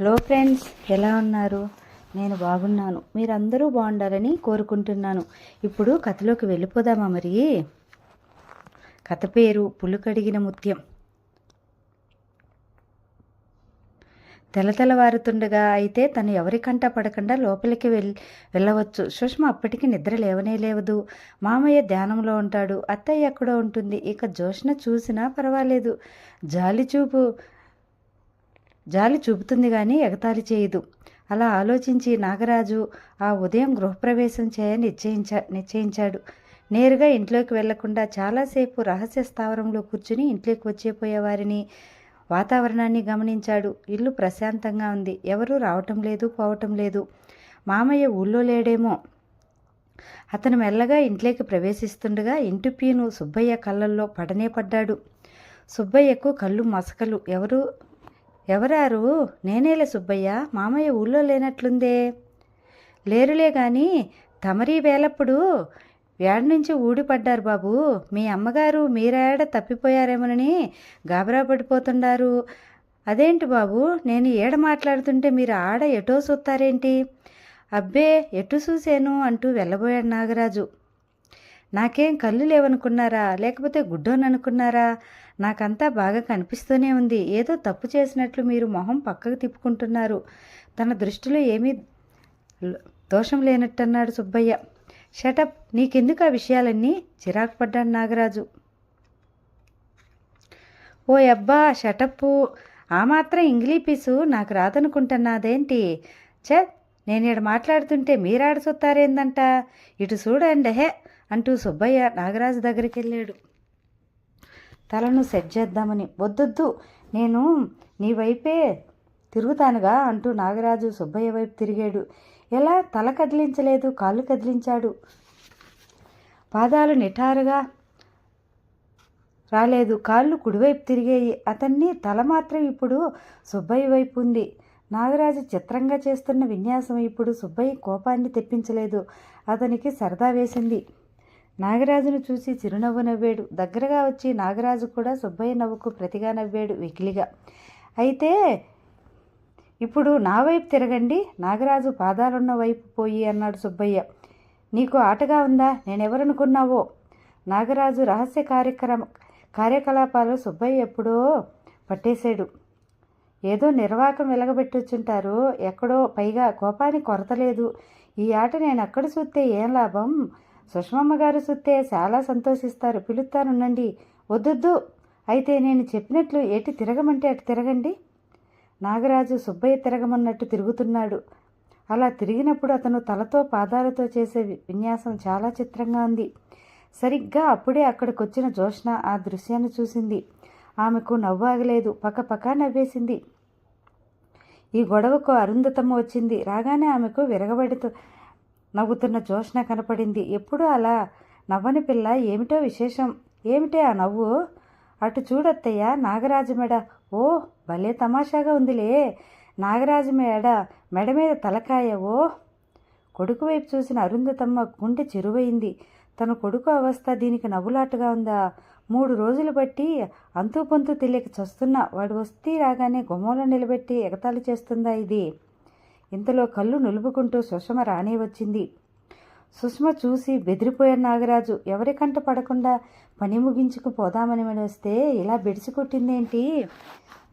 Hello friends ఎలా ఉన్నారు? నేను బాగున్నాను. మీరందరూ బాగుండాలని కోరుకుంటున్నాను. ఇప్పుడు కథలోకి వెళ్ళిపోదామా మరి? కథ పేరు పులుకడిగిన ముత్యం. తెలతెలవారుతుండగా అయితే తను ఎవరికంటా పడకుండా లోపలికి వెళ్ వెళ్ళవచ్చు. సుష్మ అప్పటికి నిద్ర లేవనే లేవదు. మామయ్య ధ్యానంలో ఉంటాడు. అత్తయ్య ఎక్కడో ఉంటుంది. ఇక జోష్న చూసినా పర్వాలేదు. జాలి చూపు జాలి చూపుతుంది కానీ ఎగతాళి చేయదు. అలా ఆలోచించి నాగరాజు ఆ ఉదయం గృహప్రవేశం చేయని నిశ్చయించా నిశ్చయించాడు. నేరుగా ఇంట్లోకి వెళ్ళకుండా చాలాసేపు రహస్య స్థావరంలో కూర్చుని ఇంట్లోకి వచ్చేపోయేవారిని వాతావరణాన్ని గమనించాడు. ఇల్లు ప్రశాంతంగా ఉంది. ఎవరూ రావటం లేదు పోవటం లేదు. మామయ్య ఊళ్ళో లేడేమో. అతను మెల్లగా ఇంట్లోకి ప్రవేశిస్తుండగా ఇంటి పీను సుబ్బయ్య కళ్ళల్లో పడనే పడ్డాడు. సుబ్బయ్యకు కళ్ళు మసకలు. ఎవరు ఎవరారు? నేనేలే సుబ్బయ్య. మామయ్య ఊళ్ళో లేనట్లుందే. లేరులే గాని తమరీ వేలప్పుడు వేడ నుంచి ఊడిపడ్డారు బాబు. మీ అమ్మగారు మీరాడ తప్పిపోయారేమోనని గాబరా పడిపోతున్నారు అదేంటి బాబు? నేను ఏడ మాట్లాడుతుంటే మీరు ఆడ ఎటో చూస్తారేంటి అబ్బే ఎటు చూసాను అంటూ వెళ్ళబోయాడు నాగరాజు. నాకేం కళ్ళు లేవనుకున్నారా? లేకపోతే గుడ్డోననుకున్నారా? నాకంతా బాగా కనిపిస్తూనే ఉంది. ఏదో తప్పు చేసినట్లు మీరు మొహం పక్కకు తిప్పుకుంటున్నారు. తన దృష్టిలో ఏమీ దోషం లేనట్టన్నాడు సుబ్బయ్య. షటప్ నీకెందుకు ఆ విషయాలన్నీ? చిరాకు పడ్డాడు నాగరాజు. ఓ అబ్బా షటప్పు ఆ మాత్రం ఇంగ్లీ పీసు. నాకు రాదనుకుంటున్నాదేంటి? చే నేను ఇక్కడ మాట్లాడుతుంటే మీరాడ చూస్తారేందంట ఇటు చూడండి. హే అంటూ సుబ్బయ్య నాగరాజు దగ్గరికి వెళ్ళాడు తలను సెట్ చేద్దామని. వద్దొద్దు నేను నీ వైపే తిరుగుతానుగా అంటూ నాగరాజు సుబ్బయ్య వైపు తిరిగాడు. ఎలా? తల కదిలించలేదు కాళ్ళు కదిలించాడు. పాదాలు నిటారుగా రాలేదు కాళ్ళు కుడివైపు తిరిగాయి. అతన్ని తల మాత్రం ఇప్పుడు సుబ్బయ్య వైపు ఉంది. నాగరాజు చిత్రంగా చేస్తున్న విన్యాసం ఇప్పుడు సుబ్బయ్య కోపాన్ని తెప్పించలేదు. అతనికి సరదా వేసింది. నాగరాజును చూసి చిరునవ్వు నవ్వాడు. దగ్గరగా వచ్చి నాగరాజు కూడా సుబ్బయ్య నవ్వుకు ప్రతిగా నవ్వాడు వెకిలిగా. అయితే ఇప్పుడు నా వైపు తిరగండి నాగరాజు పాదాలున్న వైపు పోయి అన్నాడు సుబ్బయ్య. నీకు ఆటగా ఉందా? నేనెవరనుకున్నావో? నాగరాజు రహస్య కార్యక్రమ కార్యకలాపాలు సుబ్బయ్య ఎప్పుడో పట్టేశాడు. ఏదో నిర్వాకం వెలగబెట్టొచ్చుంటారు ఎక్కడో పైగా కోపానికి కొరత లేదు ఈ ఆట నేను అక్కడ చూస్తే ఏం లాభం? సుష్మమ్మ గారు చూస్తే చాలా సంతోషిస్తారు. పిలుస్తానుండండి వద్దొద్దు. అయితే నేను చెప్పినట్లు ఏటి తిరగమంటే అటు తిరగండి. నాగరాజు సుబ్బయ్య తిరగమన్నట్టు తిరుగుతున్నాడు. అలా తిరిగినప్పుడు అతను తలతో పాదాలతో చేసే విన్యాసం చాలా చిత్రంగా ఉంది. సరిగ్గా అప్పుడే అక్కడికొచ్చిన జోష్న ఆ దృశ్యాన్ని చూసింది. ఆమెకు నవ్వాగలేదు పక్కపక్క నవ్వేసింది. ఈ గొడవకు అరుంధతమ్మ వచ్చింది. రాగానే ఆమెకు విరగబడుతూ నవ్వుతున్న జోష్న కనపడింది. ఎప్పుడు అలా? నవ్వని పిల్ల ఏమిటో విశేషం? ఏమిటే ఆ నవ్వు? అటు చూడత్తయ్య నాగరాజు మెడ ఓ భలే తమాషాగా ఉందిలే. నాగరాజు మెడ మెడ మీద తలకాయ ఓ. కొడుకు వైపు చూసిన అరుంధతమ్మ గుండె చెరువైంది. తన కొడుకు అవస్థ దీనికి నవ్వులాటగా ఉందా? మూడు రోజులు బట్టి అంతు పొంతు తెలియక చస్తున్నా. వాడు వస్తీ రాగానే గుమ్మంలో నిలబెట్టి ఎగతాళి చేస్తుందా ఇది? ఇంతలో కళ్ళు నులుపుకుంటూ సుషమ రానే వచ్చింది. సుష్మ చూసి బెదిరిపోయాడు నాగరాజు. ఎవరి కంట పడకుండా పని ముగించుకు పోదామని వస్తే ఇలా బెడిసి కొట్టిందేంటి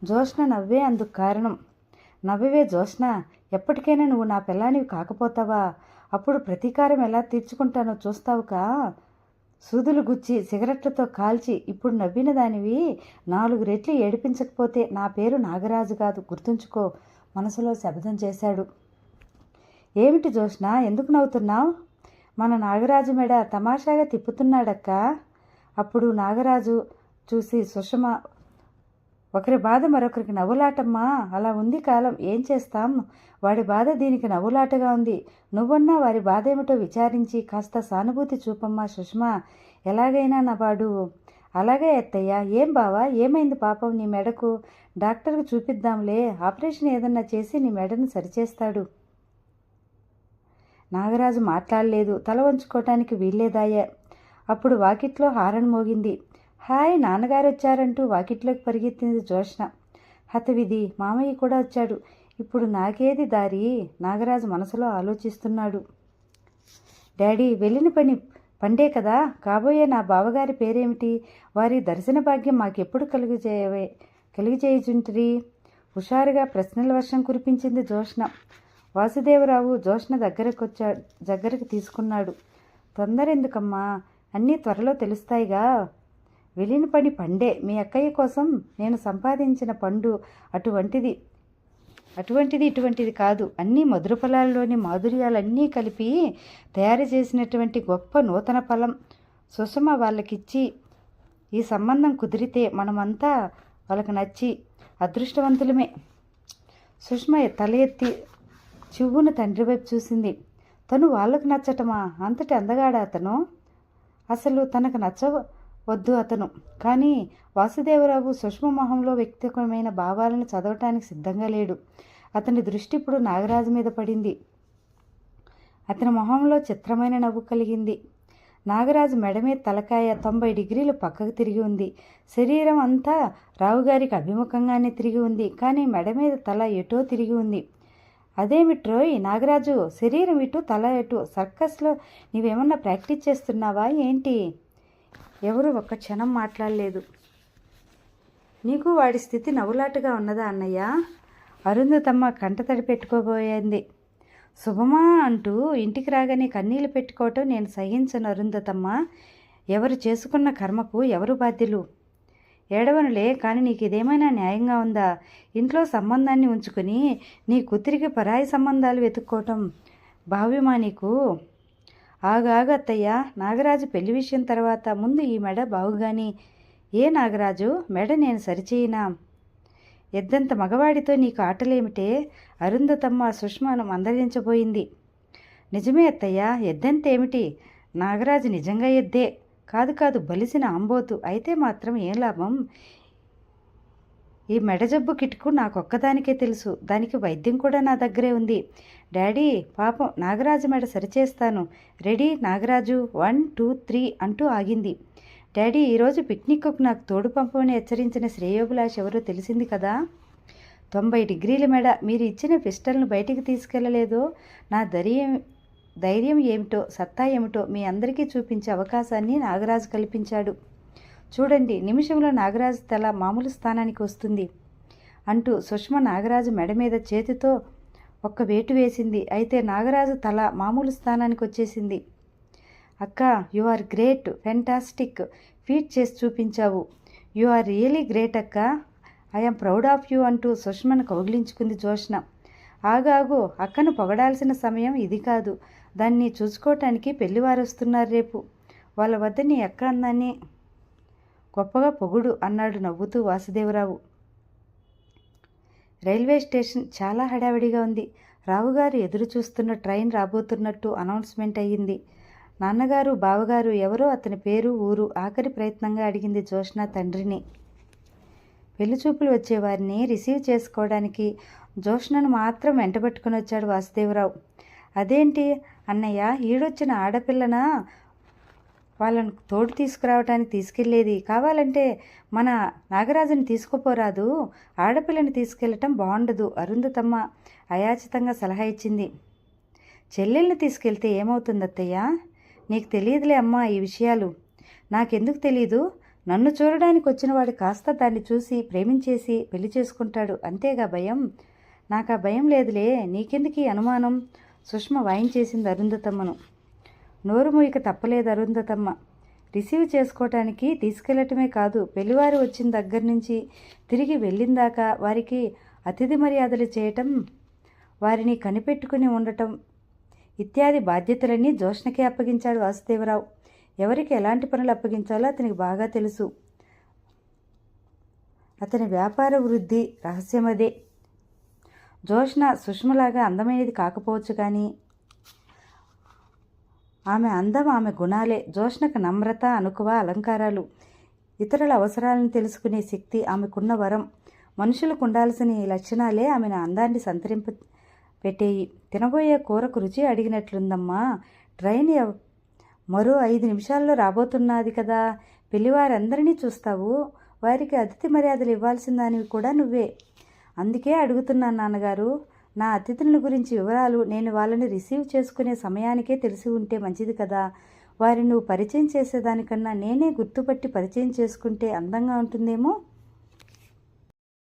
జోష్న నవ్వే అందుకు కారణం. నవ్వవే జోష్ణ ఎప్పటికైనా నువ్వు నా పిల్లానివి కాకపోతావా? అప్పుడు ప్రతీకారం ఎలా తీర్చుకుంటానో చూస్తావుకా? సూదులు గుచ్చి సిగరెట్లతో కాల్చి ఇప్పుడు నవ్విన దానివి నాలుగు రెట్లు ఏడిపించకపోతే నా పేరు నాగరాజు కాదు. గుర్తుంచుకో. మనసులో శబ్దం చేశాడు. ఏమిటి జోష్ణ ఎందుకు నవ్వుతున్నావు? మన నాగరాజు మెడ తమాషాగా తిప్పుతున్నాడక్క. అప్పుడు నాగరాజు చూసి సుషమ ఒకరి బాధ మరొకరికి నవ్వులాటమ్మా అలా ఉంది కాలం ఏం చేస్తాం? వాడి బాధ దీనికి నవ్వులాటగా ఉంది. నువ్వన్నా వారి బాధ ఏమిటో విచారించి కాస్త సానుభూతి చూపమ్మా సుష్మా. ఎలాగైనా నా వాడు అలాగే అత్తయ్య ఏం బావా ఏమైంది పాపం నీ మెడకు? డాక్టర్కి చూపిద్దాంలే ఆపరేషన్ ఏదన్నా చేసి నీ మెడను సరిచేస్తాడు. నాగరాజు మాట్లాడలేదు తల వంచుకోవటానికి వీల్లేదాయే. అప్పుడు వాకిట్లో హారన్ మోగింది. హాయ్ నాన్నగారు వచ్చారంటూ వాకిట్లోకి పరిగెత్తింది జోష్న హతవిధి మామయ్య కూడా వచ్చాడు. ఇప్పుడు నాకేది దారి? నాగరాజు మనసులో ఆలోచిస్తున్నాడు. డాడీ వెళ్ళిన పని పండే కదా. కాబోయే నా బావగారి పేరేమిటి? వారి దర్శన భాగ్యం మాకెప్పుడు కలుగు చేయవే హుషారుగా ప్రశ్నల వర్షం కురిపించింది జోష్ణ వాసుదేవరావు జోష్ణ దగ్గరకు వచ్చా దగ్గరకు తీసుకున్నాడు. తొందర ఎందుకమ్మా అన్నీ త్వరలో తెలుస్తాయిగా. వెళ్ళిన పని పండే. మీ అక్కయ్య కోసం నేను సంపాదించిన పండు అటువంటిది. అటువంటిది ఇటువంటిది కాదు. అన్ని మధుర ఫలాల్లోని మాధుర్యాలన్నీ కలిపి తయారు చేసినటువంటి గొప్ప నూతన ఫలం సుషమ వాళ్ళకిచ్చి ఈ సంబంధం కుదిరితే మనమంతా వాళ్ళకి నచ్చి అదృష్టవంతులమే. సుష్మ తల ఎత్తి చివ్వున తండ్రి వైపు చూసింది. తను వాళ్ళకు నచ్చటమా? అంతటి అందగాడా అతను. అసలు తనకు వద్దు అతను. కానీ వాసుదేవరావు సుష్మ మొహంలో వ్యక్తిగతమైన భావాలను చదవటానికి సిద్ధంగా లేడు. అతని దృష్టి ఇప్పుడు నాగరాజు మీద పడింది. అతని మొహంలో చిత్రమైన నవ్వు కలిగింది. నాగరాజు మెడ మీద తలకాయ తొంభై డిగ్రీలు పక్కకు తిరిగి ఉంది. శరీరం అంతా రావుగారికి అభిముఖంగానే తిరిగి ఉంది. కానీ మెడ మీద తల ఎటో తిరిగి ఉంది. అదేమిట్రోయ్ నాగరాజు శరీరం ఇటు తల ఎటు? సర్కస్లో నీవేమన్నా ప్రాక్టీస్ చేస్తున్నావా? ఏంటి? ఎవరు ఒక్క క్షణం మాట్లాడలేదు. నీకు వాడి స్థితి నవ్వులాటగా ఉన్నదా అన్నయ్య? అరుంధతమ్మ కంటతడి పెట్టుకోబోయింది. శుభమా అంటూ ఇంటికి రాగానే కన్నీళ్ళు పెట్టుకోవటం నేను సహించను అరుంధతమ్మ ఎవరు చేసుకున్న కర్మకు ఎవరు బాధ్యులు? ఏడవనులే కానీ నీకు ఇదేమైనా న్యాయంగా ఉందా? ఇంట్లో సంబంధాన్ని ఉంచుకుని నీ కూతురికి పరాయి సంబంధాలు వెతుక్కోవటం భావ్యమా నీకు? ఆగాగు అత్తయ్య. నాగరాజు పెళ్ళి విషయం తర్వాత ముందు ఈ మెడ బాగుగాని. ఏ నాగరాజు? మెడ నేను సరిచేయినా? ఎద్దంత మగవాడితో నీకు ఆటలేమిటే? అరుంధతమ్మ సుష్మాను మందలించబోయింది. నిజమే అత్తయ్య ఎద్దంతేమిటి? నాగరాజు నిజంగా ఎద్దే. కాదు కాదు బలిసిన ఆంబోతు. అయితే మాత్రం ఏం లాభం? ఈ మెడ జబ్బు కిటుకు నాకొక్కదానికే తెలుసు. దానికి వైద్యం కూడా నా దగ్గరే ఉంది. డాడీ పాపం నాగరాజు మెడ సరిచేస్తాను. Ready Nagaraju one two three అంటూ ఆగింది. డాడీ ఈరోజు పిక్నిక్కు నాకు తోడు పంపమని హెచ్చరించిన శ్రేయోభిలాష్ ఎవరో తెలిసింది కదా? తొంభై డిగ్రీల మెడ మీరు ఇచ్చిన పిస్టల్ను బయటికి తీసుకెళ్ళలేదో? నా ధైర్యం ధైర్యం ఏమిటో సత్తా ఏమిటో మీ అందరికీ చూపించే అవకాశాన్ని నాగరాజు కల్పించాడు. చూడండి నిమిషంలో నాగరాజు తల మామూలు స్థానానికి వస్తుంది అంటూ సుష్మ నాగరాజు మెడ మీద చేతితో ఒక్క వేటు వేసింది. అయితే నాగరాజు తల మామూలు స్థానానికి వచ్చేసింది. అక్క you are great fantastic feat చేసి చూపించావు. యు ఆర్ రియలీ గ్రేట్ అక్క. ఐఎమ్ ప్రౌడ్ ఆఫ్ యూ అంటూ సుష్మను కౌగిలించుకుంది జోష్న. ఆగాగు అక్కను పొగడాల్సిన సమయం ఇది కాదు. దాన్ని చూసుకోవటానికి పెళ్ళివారు వస్తున్నారు రేపు. వాళ్ళ వద్ద నీ అక్క అందాన్ని గొప్పగా పొగుడు అన్నాడు నవ్వుతూ వాసుదేవరావు. రైల్వే స్టేషన్ చాలా హడావిడిగా ఉంది. రావుగారు ఎదురు చూస్తున్న ట్రైన్ రాబోతున్నట్టు అనౌన్స్మెంట్ అయ్యింది. నాన్నగారు బావగారు ఎవరో అతని పేరు ఊరు ఆఖరి ప్రయత్నంగా అడిగింది జోష్న తండ్రిని. పెళ్ళిచూపులు వచ్చేవారిని రిసీవ్ చేసుకోవడానికి జోష్నను మాత్రం వెంటబెట్టుకుని వచ్చాడు వాసుదేవరావు. అదేంటి అన్నయ్య ఈడొచ్చిన ఆడపిల్లన? వాళ్ళను తోడు తీసుకురావడానికి తీసుకెళ్ళేది కావాలంటే మన నాగరాజుని తీసుకుపోరాదు ఆడపిల్లని తీసుకెళ్ళటం బాగుండదు అరుంధతమ్మ అయాచితంగా సలహా ఇచ్చింది. చెల్లెల్ని తీసుకెళ్తే ఏమవుతుంది అత్తయ్య నీకు తెలియదులే అమ్మా ఈ విషయాలు. నాకెందుకు తెలీదు? నన్ను చూడడానికి వచ్చిన వాడు కాస్త దాన్ని చూసి ప్రేమించేసి పెళ్ళి చేసుకుంటాడు అంతేగా భయం? నాకు ఆ భయం లేదులే నీకెందుకు ఈ అనుమానం? సుష్మ వాయించేసింది అరుంధతమ్మను. నోరు మూయక తప్పలేదు అరుంధతమ్మ. రిసీవ్ చేసుకోవటానికి తీసుకెళ్ళటమే కాదు పెళ్ళివారు వచ్చిన దగ్గర నుంచి తిరిగి వెళ్ళిందాకా వారికి అతిథి మర్యాదలు చేయటం వారిని కనిపెట్టుకుని ఉండటం ఇత్యాది బాధ్యతలన్నీ జోష్ణకే అప్పగించాడు వాసుదేవరావు. ఎవరికి ఎలాంటి పనులు అప్పగించాలో అతనికి బాగా తెలుసు. అతని వ్యాపార వృద్ధి రహస్యమదే. జోష్ణ సుష్మలాగా అందమైనది కాకపోవచ్చు కానీ ఆమె అందం ఆమె గుణాలే. జోష్ణకు నమ్రత అనుకువ అలంకారాలు. ఇతరుల అవసరాలను తెలుసుకునే శక్తి ఆమెకున్న వరం. మనుషులకు ఉండాల్సిన ఈ లక్షణాలే ఆమెను అందాన్ని సంతరింప పెట్టేయి. తినబోయే కూరకు రుచి అడిగినట్లుందమ్మా. ట్రైన్ మరో ఐదు నిమిషాల్లో రాబోతున్నది కదా. పెళ్ళివారందరినీ చూస్తావు. వారికి అతిథి మర్యాదలు ఇవ్వాల్సిన దానివి కూడా నువ్వే. అందుకే అడుగుతున్నాను నాన్నగారు. నా అతిథుల గురించి వివరాలు నేను వాళ్ళని రిసీవ్ చేసుకునే సమయానికే తెలిసి ఉంటే మంచిది కదా. వారిని నువ్వు పరిచయం చేసేదానికన్నా నేనే గుర్తుపట్టి పరిచయం చేసుకుంటే అందంగా ఉంటుందేమో?